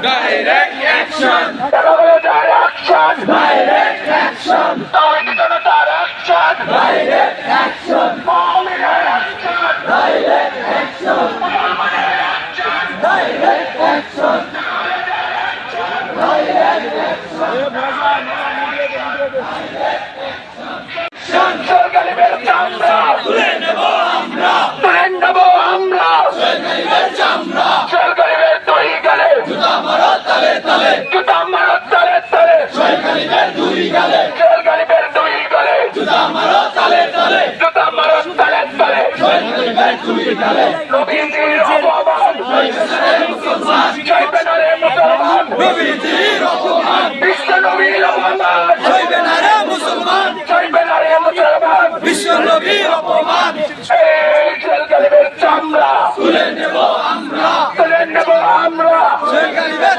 Direct action দেখা গেল তার অ্যাকশন ডাইরেক্ট অ্যাকশন তৌহিদ জনতার অ্যাকশন ডাইরেক্ট অ্যাকশন মুমিনের action direct action direct action jail গরিবের চামড়া তুলে নেব আমরা তুলে নেব আমরা সেই গরিবের চামড়া জেল গরিবের দুই গেলে জুতা মারো তালে জুতা মারো তালে তালে। সেই গরিবের দুই গালে জেল গরিবের দুই গেলে জুতা মারো তালে তালে। জুতা মারো তালে তালে। সেই গরিবের দুই গালে নবীজির অপমান। মুসলমান চলবে না রে মুসলমান। নবীজির অপমান বিশ্ব নবীর অপমান। হইবে না রে মুসলমান। চলবে না রে মুসলমান বিশ্ব নবীর অপমান এই গরিবের তুলে নেব আমরা। তুলে নেব আমরা। সেই গরিবের